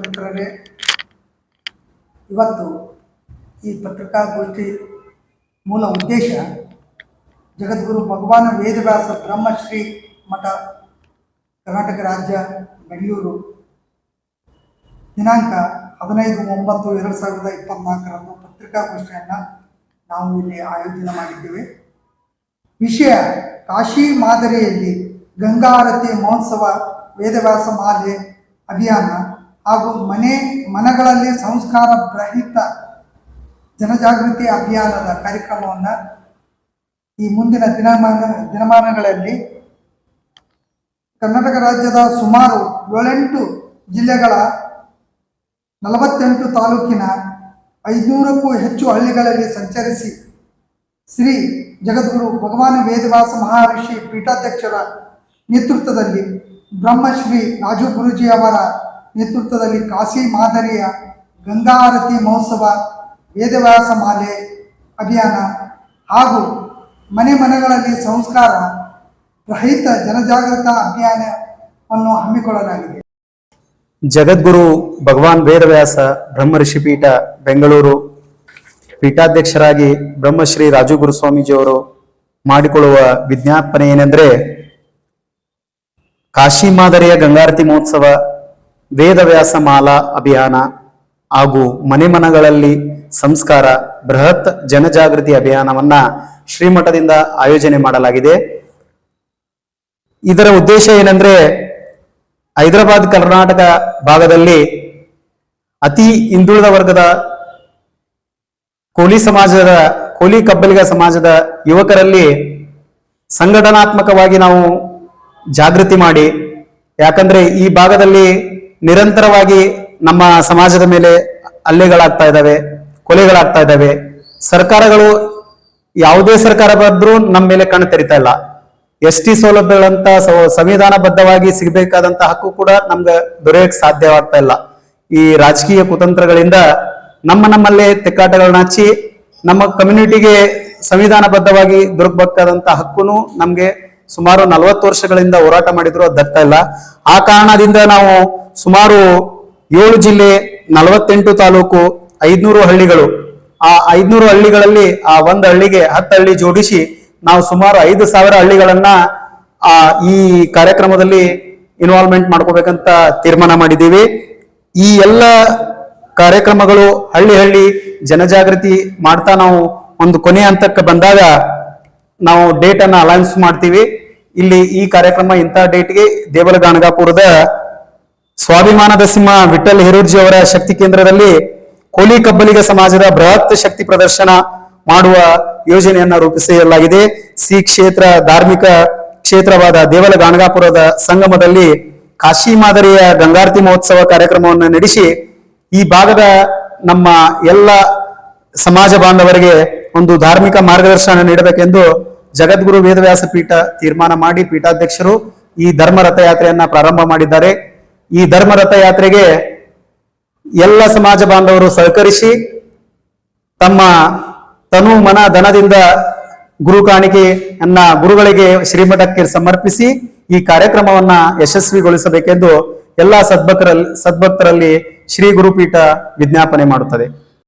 ಮಿತ್ರರೇ ಇವತ್ತು ಈ ಪತ್ರಿಕಾಗೋಷ್ಠಿ ಮೂಲ ಉದ್ದೇಶ ಜಗದ್ಗುರು ಭಗವಾನ್ ವೇದವ್ಯಾಸ ಬ್ರಹ್ಮಶ್ರೀ ಮಠ, ಕರ್ನಾಟಕ ರಾಜ್ಯ, ಬೆಂಗಳೂರು. ದಿನಾಂಕ ಹದಿನೈದು ಒಂಬತ್ತು ಎರಡು ಸಾವಿರದ ಇಪ್ಪತ್ನಾಲ್ಕರಂದು ಪತ್ರಿಕಾಗೋಷ್ಠಿಯನ್ನು ನಾವು ಇಲ್ಲಿ ಆಯೋಜನೆ ಮಾಡಿದ್ದೇವೆ. ವಿಷಯ ಕಾಶಿ ಮಾದರಿಯಲ್ಲಿ ಗಂಗಾ ಆರತಿ ಮಹೋತ್ಸವ ವೇದವ್ಯಾಸ ಮಾಲೆ ಅಭಿಯಾನ ಹಾಗೂ ಮನೆ ಮನಗಳಲ್ಲಿ ಸಂಸ್ಕಾರ ಗ್ರಹಿತ ಜನಜಾಗೃತಿ ಅಭಿಯಾನದ ಕಾರ್ಯಕ್ರಮವನ್ನು ಈ ಮುಂದಿನ ದಿನಮಾನ ದಿನಮಾನಗಳಲ್ಲಿ ಕರ್ನಾಟಕ ರಾಜ್ಯದ ಸುಮಾರು ಏಳೆಂಟು ಜಿಲ್ಲೆಗಳ ನಲವತ್ತೆಂಟು ತಾಲೂಕಿನ ಐದುನೂರಕ್ಕೂ ಹೆಚ್ಚು ಹಳ್ಳಿಗಳಲ್ಲಿ ಸಂಚರಿಸಿ ಶ್ರೀ ಜಗದ್ಗುರು ಭಗವಾನ್ ವೇದವಾಸ ಮಹರ್ಷಿ ಪೀಠಾಧ್ಯಕ್ಷರ ನೇತೃತ್ವದಲ್ಲಿ ಬ್ರಹ್ಮಶ್ರೀ ರಾಜು ಗುರುಜಿ ಅವರ ನೇತೃತ್ವದಲ್ಲಿ ಕಾಶಿ ಮಾದರಿಯ ಗಂಗಾರತಿ ಮಹೋತ್ಸವ, ವೇದವ್ಯಾಸ ಮಾಲೆ, ಅಭಿಯಾನ ಹಾಗೂ ಮನೆ ಮನೆಗಳಲ್ಲಿ ಸಂಸ್ಕಾರ, ರಹಿತ ಜನಜಾಗೃತ ಅಭಿಯಾನವನ್ನು ಹಮ್ಮಿಕೊಳ್ಳಲಾಗಿದೆ. ಜಗದ್ಗುರು ಭಗವಾನ್ ವೇದವ್ಯಾಸ ಬ್ರಹ್ಮಋಷಿ ಪೀಠ ಬೆಂಗಳೂರು. ಪೀಠಾಧ್ಯಕ್ಷರಾಗಿ ಬ್ರಹ್ಮಶ್ರೀ ರಾಜು ಗುರುಸ್ವಾಮೀಜಿಯವರು ಮಾಡಿಕೊಳ್ಳುವ ವಿಜ್ಞಾಪನೆ ಏನೆಂದ್ರೆ, ಕಾಶಿ ಮಾದರಿಯ ಗಂಗಾರತಿ ಮಹೋತ್ಸವ ವೇದವ್ಯಾಸ ಮಾಲಾ ಅಭಿಯಾನ ಹಾಗೂ ಮನೆ ಮನಗಳಲ್ಲಿ ಸಂಸ್ಕಾರ ಬೃಹತ್ ಜನಜಾಗೃತಿ ಅಭಿಯಾನವನ್ನ ಶ್ರೀಮಠದಿಂದ ಆಯೋಜನೆ ಮಾಡಲಾಗಿದೆ. ಇದರ ಉದ್ದೇಶ ಏನಂದ್ರೆ ಹೈದರಾಬಾದ್, ಕರ್ನಾಟಕ ಭಾಗದಲ್ಲಿ ಅತಿ ಹಿಂದುಳಿದ ವರ್ಗದ ಕೋಲಿ ಸಮಾಜದ ಕೋಲಿ ಕಬ್ಬಲಿಗ ಸಮಾಜದ ಯುವಕರಲ್ಲಿ ಸಂಘಟನಾತ್ಮಕವಾಗಿ ನಾವು ಜಾಗೃತಿ ಮಾಡಿ, ಯಾಕಂದ್ರೆ ಈ ಭಾಗದಲ್ಲಿ ನಿರಂತರವಾಗಿ ನಮ್ಮ ಸಮಾಜದ ಮೇಲೆ ಹಲ್ಲೆಗಳಾಗ್ತಾ ಇದ್ದಾವೆ, ಕೊಲೆಗಳಾಗ್ತಾ ಇದ್ದಾವೆ. ಸರ್ಕಾರಗಳು ಯಾವುದೇ ಸರ್ಕಾರ ಬಂದ್ರೂ ನಮ್ಮ ಮೇಲೆ ಕಣ್ಣು ತೆರಿತಾ ಇಲ್ಲ. ಎಸ್ ಟಿ ಸೌಲಭ್ಯಗಳಂತ ಸಂವಿಧಾನಬದ್ಧವಾಗಿ ಸಿಗಬೇಕಾದಂತ ಹಕ್ಕು ಕೂಡ ನಮ್ಗೆ ದೊರೆಯಕ್ಕೆ ಸಾಧ್ಯವಾಗ್ತಾ ಇಲ್ಲ. ಈ ರಾಜಕೀಯ ಕುತಂತ್ರಗಳಿಂದ ನಮ್ಮ ನಮ್ಮಲ್ಲೇ ತೆಕ್ಕಾಟಗಳನ್ನ ಹಚ್ಚಿ ನಮ್ಮ ಕಮ್ಯುನಿಟಿಗೆ ಸಂವಿಧಾನಬದ್ಧವಾಗಿ ದೊರಕಬೇಕಾದಂತ ಹಕ್ಕುನು ನಮ್ಗೆ ಸುಮಾರು ನಲವತ್ತು ವರ್ಷಗಳಿಂದ ಹೋರಾಟ ಮಾಡಿದ್ರು, ಅದು ದಕ್ತಾ ಇಲ್ಲ. ಆ ಕಾರಣದಿಂದ ನಾವು ಸುಮಾರು ಏಳು ಜಿಲ್ಲೆ, ನಲವತ್ತೆಂಟು ತಾಲೂಕು, ಐದ್ನೂರು ಹಳ್ಳಿಗಳು. ಆ ಐದ್ನೂರು ಹಳ್ಳಿಗಳಲ್ಲಿ ಆ ಒಂದು ಹಳ್ಳಿಗೆ ಹತ್ತು ಹಳ್ಳಿ ಜೋಡಿಸಿ ನಾವು ಸುಮಾರು ಐದು ಸಾವಿರ ಹಳ್ಳಿಗಳನ್ನ, ಆ, ಈ ಕಾರ್ಯಕ್ರಮದಲ್ಲಿ ಇನ್ವಾಲ್ವ್ಮೆಂಟ್ ಮಾಡ್ಕೋಬೇಕಂತ ತೀರ್ಮಾನ ಮಾಡಿದ್ದೀವಿ. ಈ ಎಲ್ಲ ಕಾರ್ಯಕ್ರಮಗಳು ಹಳ್ಳಿ ಹಳ್ಳಿ ಜನಜಾಗೃತಿ ಮಾಡ್ತಾ ನಾವು ಒಂದು ಕೊನೆ ಹಂತಕ್ಕೆ ಬಂದಾಗ ನಾವು ಡೇಟನ್ನು ಅಲೌನ್ಸ್ ಮಾಡ್ತೀವಿ. ಇಲ್ಲಿ ಈ ಕಾರ್ಯಕ್ರಮ ಇಂಥ ಡೇಟ್ಗೆ ದೇವಲ ಗಾಣಗಾಪುರದ ಸ್ವಾಭಿಮಾನದ ಸಿಂಹ ವಿಠಲ್ ಹಿರೂರ್ಜಿ ಅವರ ಶಕ್ತಿ ಕೇಂದ್ರದಲ್ಲಿ ಕೋಲಿ ಕಬ್ಬಲಿಗ ಸಮಾಜದ ಬೃಹತ್ ಶಕ್ತಿ ಪ್ರದರ್ಶನ ಮಾಡುವ ಯೋಜನೆಯನ್ನ ರೂಪಿಸಲಾಗಿದೆ ಶ್ರೀ ಕ್ಷೇತ್ರ, ಧಾರ್ಮಿಕ ಕ್ಷೇತ್ರವಾದ ದೇವಲ ಗಾಣಗಾಪುರದ ಸಂಗಮದಲ್ಲಿ ಕಾಶಿ ಮಾದರಿಯ ಗಂಗಾರತಿ ಮಹೋತ್ಸವ ಕಾರ್ಯಕ್ರಮವನ್ನು ನಡೆಸಿ ಈ ಭಾಗದ ನಮ್ಮ ಎಲ್ಲ ಸಮಾಜ ಬಾಂಧವರಿಗೆ ಒಂದು ಧಾರ್ಮಿಕ ಮಾರ್ಗದರ್ಶನ ನೀಡಬೇಕೆಂದು ಜಗದ್ಗುರು ವೇದವ್ಯಾಸ ಪೀಠ ತೀರ್ಮಾನ ಮಾಡಿ ಪೀಠಾಧ್ಯಕ್ಷರು ಈ ಧರ್ಮ ರಥಯಾತ್ರೆಯನ್ನ ಪ್ರಾರಂಭ ಮಾಡಿದ್ದಾರೆ. ಈ ಧರ್ಮ ರಥಯಾತ್ರೆಗೆ ಎಲ್ಲ ಸಮಾಜ ಬಾಂಧವರು ಸಹಕರಿಸಿ ತಮ್ಮ ತನು ಮನ ಧನದಿಂದ ಗುರು ಕಾಣಿಕೆಯನ್ನ ಗುರುಗಳಿಗೆ ಶ್ರೀಮಠಕ್ಕೆ ಸಮರ್ಪಿಸಿ ಈ ಕಾರ್ಯಕ್ರಮವನ್ನ ಯಶಸ್ವಿಗೊಳಿಸಬೇಕೆಂದು ಎಲ್ಲ ಸದ್ಭಕ್ತರಲ್ಲಿ ಸದ್ಭಕ್ತರಲ್ಲಿ ಶ್ರೀ ಗುರುಪೀಠ ವಿಜ್ಞಾಪನೆ ಮಾಡುತ್ತದೆ.